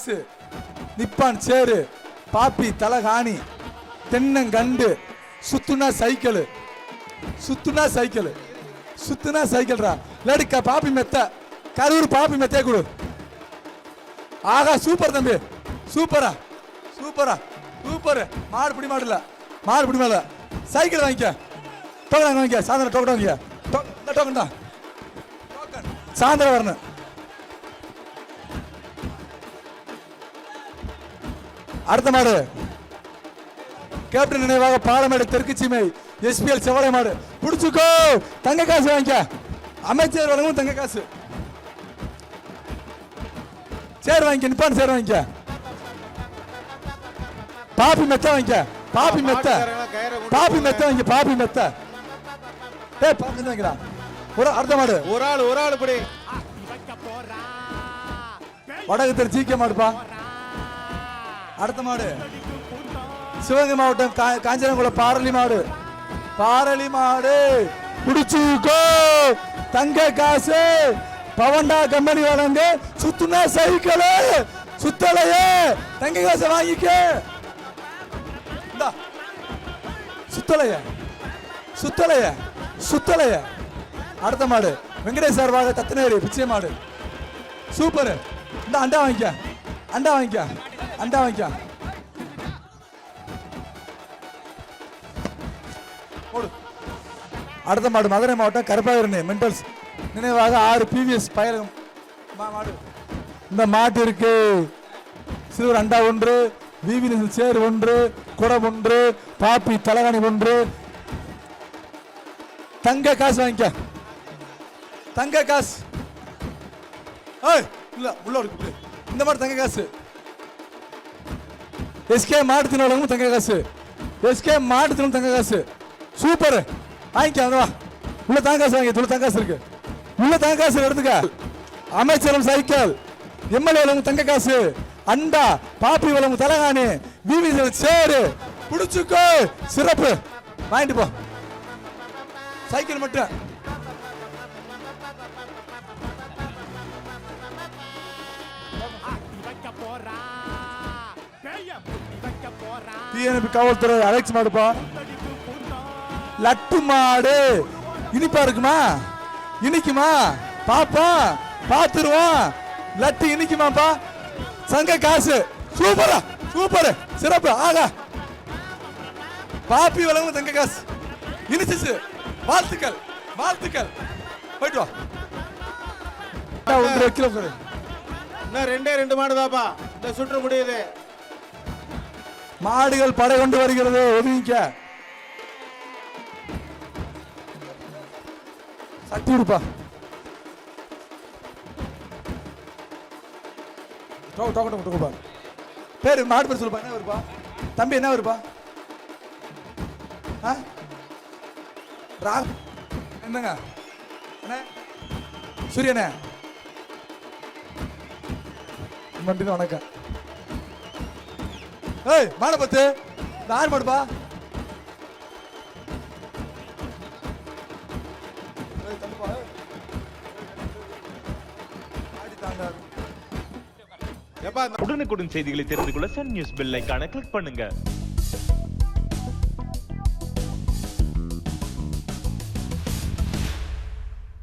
காசு நிப்பான் சேரு பாப்பி தலகாணி தென்னங்கண்டு சுத்துனா cycle சுத்துனா cycle சுத்துனா சைக்கிள்ரா. லடுக்க பாப்பி மெத்த கரூர் பாப்பி மெத்தே கொடு. ஆகா சூப்பர் தம்பி சூப்பரா சூப்பரா சூப்பர். மாடு பிடி மாடு மாடு பிடி மாடு சைக்கிள் வாங்கிக்க. டோக்கன் வாங்கிக்க சாயந்தரம் டோக்கன் வாங்கிக்க. டோ- டோக்கன் தான். டோக்கன் சாயந்தரம் வரணும். அடுத்த மாடு. கேப்டன் நினைவாக பாலமேடு தெற்கு சீமை எஸ்பிஎல் செவலை மாடு. புடிச்சுக்கோ. தங்க காசு வாங்கிக்க. அமைச்சர் வழங்கும் தங்க காசு. சேர் வாங்கிக்க நிப்பான் சேர் வாங்கிக்க. பாப்பி மெத்த வாங்கிக்க. பாப்பி மெத்த. பாப்பி மெத்த வாங்கிக்க பாப்பி மெத்த. ஏய் பாப்பி வாங்கிடா. ஒரு அடுத்த மாடு. ஒரு ஆள் ஒரு ஆள் இப்படி வடக்கு தெரு ஜிகே மாடுப்பா. அடுத்த மாடு. சிவகங்கை மாவட்டம் கா- பாரளி மாடு. பாரளி மாடு. குடிச்சுக்கோ தங்க காசு. பவண்டா கம்பெனி வழங்க சுத்துனா சைக்கிள். சுத்தலையே. தங்க காசை வாங்கிக்க. இந்தா. சுத்தலைய. சுத்தலைய. சுத்தலைய. அடுத்த மாடு. வெங்கடேஷ் சார்பாக தத்தனேரி பிச்சை மாடு. சூப்பர். இந்த அண்டா வாங்கிக்க. அண்டா வாங்கிக்க. அண்டா வாங்கிக்க. அடுத்த மாடு மதுரை மாவட்டம் கருப்பாயிரணி மென்டல்ஸ் நினைவாக ஆறு பிவிஎஸ் பயலகம் மா- மாடு. இந்த மாட்டு இருக்கு. சிறுவர் அண்டா ஒன்று விவி சேர் ஒன்று குடம் ஒன்று பாப்பி தலகாணி ஒன்று. தங்க காசு வாங்கிக்க. தங்க காசு. ஏய் இல்ல உள்ள இருக்கு இந்த மாதிரி தங்க காசு. எஸ்கே மாட்டு தினவளமும் தங்க காசு. எஸ்கே மாடு தினம் தங்க காசு. சூப்பர். வாங்கிக்க வா. உள்ள தங்க காசு வாங்கி உள்ள தங்க காசு இருக்கு. உள்ள தங்க காசு எடுத்துக்க. அமைச்சரும் சைக்கிள். எம்எல்ஏ வளமும் தங்க காசு. அண்டா பாப்பி வளமும் தலகாணி. விவி சேரு புடிச்சுக்கோ. சிறப்பு. வாங்கிட்டு போ. சைக்கிள் மட்டும். டிஎன்பி காவல்துறை அலெக்ஸ் மாடுப்பா லட்டு மாடு. இனிப்பா இருக்குமா? இனிக்குமா? பாப்பா பாத்துருவோம். லட்டு இனிக்குமாப்பா. சங்க காசு. சூப்பரா சூப்பர். சிறப்பு. ஆகா. பாப்பி வழங்கும் தங்க காசு. இனிச்சிச்சு. வாழ்த்துக்கள் வாழ்த்துக்கள். போயிட்டு வா. கிலோ ரெண்டே ரெண்டு மாடு தாப்பா இந்த சுற்று முடியுது. மாடுகள் படை கொண்டு வருகிறது ஒதுங்க சக்தி விடுப்பா டோக்க டோக்க டோக்க பேரு மாடு பேர் சொல்லுப்பா. என்ன வருப்பா? தம்பி என்ன வருப்பா? ஆ? ரா என்னங்க? அண்ணே? சூரியனே? மண்டிக்கு வணக்கம். ஏய் மாட பத்து. யார் ஆறு மாடுப்பா உடனுக்குடன் செய்திகளை தெரிந்து கொள்ள சன் நியூஸ் பெல் ஐக்கான கிளிக் பண்ணுங்க.